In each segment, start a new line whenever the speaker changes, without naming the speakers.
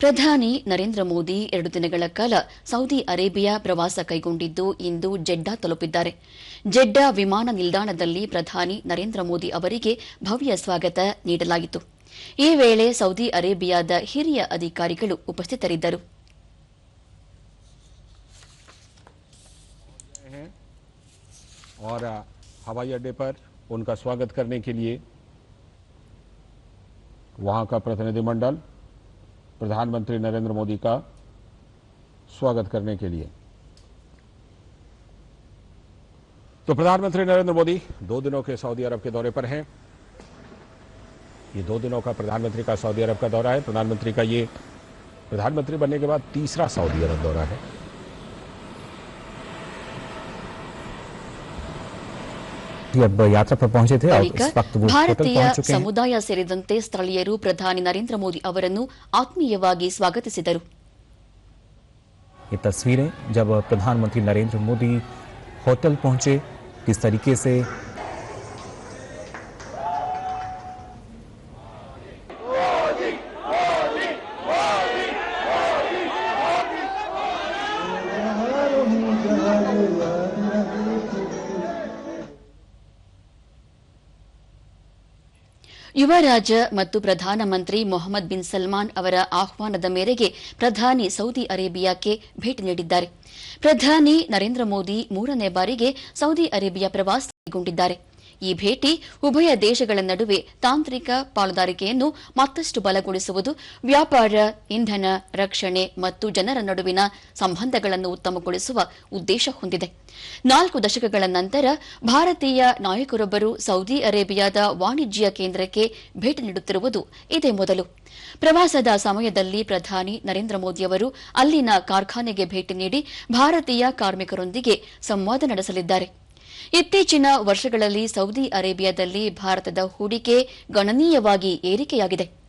ಪ್ರಧಾನಿ ನರೇಂದ್ರ ಮೋದಿ ಎರಡು ದಿನಗಳ ಕಾಲ ಸೌದಿ ಅರೇಬಿಯಾ ಪ್ರವಾಸ ಕೈಗೊಂಡಿದ್ದು ಇಂದು ಜೆಡ್ಡಾ ತಲುಪಿದ್ದಾರೆ. ಜೆಡ್ಡಾ ವಿಮಾನ ನಿಲ್ದಾಣದಲ್ಲಿ ಪ್ರಧಾನಿ ನರೇಂದ್ರ ಮೋದಿ ಅವರಿಗೆ ಭವ್ಯ ಸ್ವಾಗತ ನೀಡಲಾಯಿತು. ಈ ವೇಳೆ ಸೌದಿ ಅರೇಬಿಯಾದ ಹಿರಿಯ ಅಧಿಕಾರಿಗಳು ಉಪಸ್ಥಿತರಿದ್ದರು.
और प्रधानमंत्री नरेंद्र मोदी का स्वागत करने के लिए। तो प्रधानमंत्री नरेंद्र मोदी दो दिनों के सऊदी अरब के दौरे पर हैं। ये दो दिनों का प्रधानमंत्री का सऊदी अरब का दौरा है। प्रधानमंत्री का ये प्रधानमंत्री बनने के बाद तीसरा सऊदी अरब दौरा है।
कि अब यात्रा पर पहुंचे थे और
ಬಳಿಕ
इस वक्त वो होटल
ಭಾರತೀಯ
पहुंच चुके हैं
ಸಮುದಾಯ ಸೇರಿದಂತೆ ಸ್ಥಳೀಯರು ಪ್ರಧಾನಿ ನರೇಂದ್ರ ಮೋದಿ ಅವರನ್ನು ಆತ್ಮೀಯವಾಗಿ ಸ್ವಾಗತಿಸಿದರು
ये तस्वीरें जब प्रधानमंत्री नरेंद्र मोदी होटल पहुंचे किस तरीके से
ಯುವರಾಜ ಮತ್ತು ಪ್ರಧಾನಮಂತ್ರಿ ಮೊಹಮ್ಮದ್ ಬಿನ್ ಸಲ್ಮಾನ್ ಅವರ ಆಹ್ವಾನದ ಮೇರೆಗೆ ಪ್ರಧಾನಿ ಸೌದಿ ಅರೇಬಿಯಾಕ್ಕೆ ಭೇಟಿ ನೀಡಿದ್ದಾರೆ. ಪ್ರಧಾನಿ ನರೇಂದ್ರ ಮೋದಿ ಮೂರನೇ ಬಾರಿಗೆ ಸೌದಿ ಅರೇಬಿಯಾ ಪ್ರವಾಸ ಕೈಗೊಂಡಿದ್ದಾರೆ ಈ ಭೇಟಿ ಉಭಯ ದೇಶಗಳ ನಡುವೆ ತಾಂತ್ರಿಕ ಪಾಲುದಾರಿಕೆಯನ್ನು ಮತ್ತಷ್ಟು ಬಲಗೊಳಿಸುವುದು, ವ್ಯಾಪಾರ, ಇಂಧನ ರಕ್ಷಣೆ ಮತ್ತು ಜನರ ನಡುವಿನ ಸಂಬಂಧಗಳನ್ನು ಉತ್ತಮಗೊಳಿಸುವ ಉದ್ದೇಶ ಹೊಂದಿದೆ. ನಾಲ್ಕು ದಶಕಗಳ ನಂತರ ಭಾರತೀಯ ನಾಯಕರೊಬ್ಬರು ಸೌದಿ ಅರೇಬಿಯಾದ ವಾಣಿಜ್ಯ ಕೇಂದ್ರಕ್ಕೆ ಭೇಟಿ ನೀಡುತ್ತಿರುವುದು ಇದೇ ಮೊದಲು. ಪ್ರವಾಸದ ಸಮಯದಲ್ಲಿ ಪ್ರಧಾನಿ ನರೇಂದ್ರ ಮೋದಿಯವರು ಅಲ್ಲಿನ ಕಾರ್ಖಾನೆಗೆ ಭೇಟಿ ನೀಡಿ ಭಾರತೀಯ ಕಾರ್ಮಿಕರೊಂದಿಗೆ ಸಂವಾದ ನಡೆಸಲಿದ್ದಾರೆ. ಇತ್ತೀಚಿನ ವರ್ಷಗಳಲ್ಲಿ ಸೌದಿ ಅರೇಬಿಯಾದಲ್ಲಿ ಭಾರತದ ಹೂಡಿಕೆ ಗಣನೀಯವಾಗಿ ಏರಿಕೆಯಾಗಿದೆ.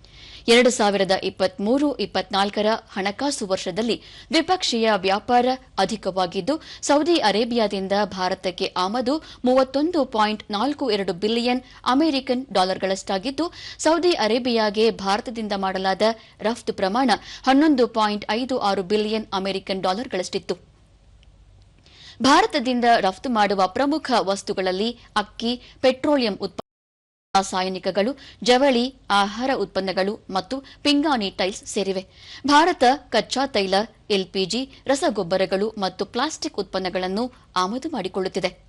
ಎರಡು ಸಾವಿರದ ಇಪ್ಪತ್ಮೂರು ಇಪ್ಪತ್ನಾಲ್ಕರ ಹಣಕಾಸು ವರ್ಷದಲ್ಲಿ ದ್ವಿಪಕ್ಷೀಯ ವ್ಯಾಪಾರ ಅಧಿಕವಾಗಿದ್ದು, ಸೌದಿ ಅರೇಬಿಯಾದಿಂದ ಭಾರತಕ್ಕೆ ಆಮದು ಮೂವತ್ತೊಂದು ಪಾಯಿಂಟ್ ನಾಲ್ಕು ಎರಡು ಬಿಲಿಯನ್ ಅಮೆರಿಕನ್ ಡಾಲರ್ಗಳಷ್ಟಾಗಿದ್ದು, ಸೌದಿ ಅರೇಬಿಯಾಗೆ ಭಾರತದಿಂದ ಮಾಡಲಾದ ರಫ್ತು ಪ್ರಮಾಣ ಹನ್ನೊಂದು ಪಾಯಿಂಟ್ ಐದು ಆರು ಬಿಲಿಯನ್ ಅಮೆರಿಕನ್ ಡಾಲರ್ಗಳಷ್ಟಿತ್ತು. ಭಾರತದಿಂದ ರಫ್ತು ಮಾಡುವ ಪ್ರಮುಖ ವಸ್ತುಗಳಲ್ಲಿ ಅಕ್ಕಿ, ಪೆಟ್ರೋಲಿಯಂ ಉತ್ಪನ್ನ, ರಾಸಾಯನಿಕಗಳು, ಜವಳಿ, ಆಹಾರ ಉತ್ಪನ್ನಗಳು ಮತ್ತು ಪಿಂಗಾಣಿ ಟೈಲ್ಸ್ ಸೇರಿವೆ. ಭಾರತ ಕಚ್ಚಾ ತೈಲ ಎಲ್ಪಿಜಿ, ರಸಗೊಬ್ಬರಗಳು ಮತ್ತು ಪ್ಲಾಸ್ಟಿಕ್ ಉತ್ಪನ್ನಗಳನ್ನು ಆಮದು ಮಾಡಿಕೊಳ್ಳುತ್ತಿದೆ.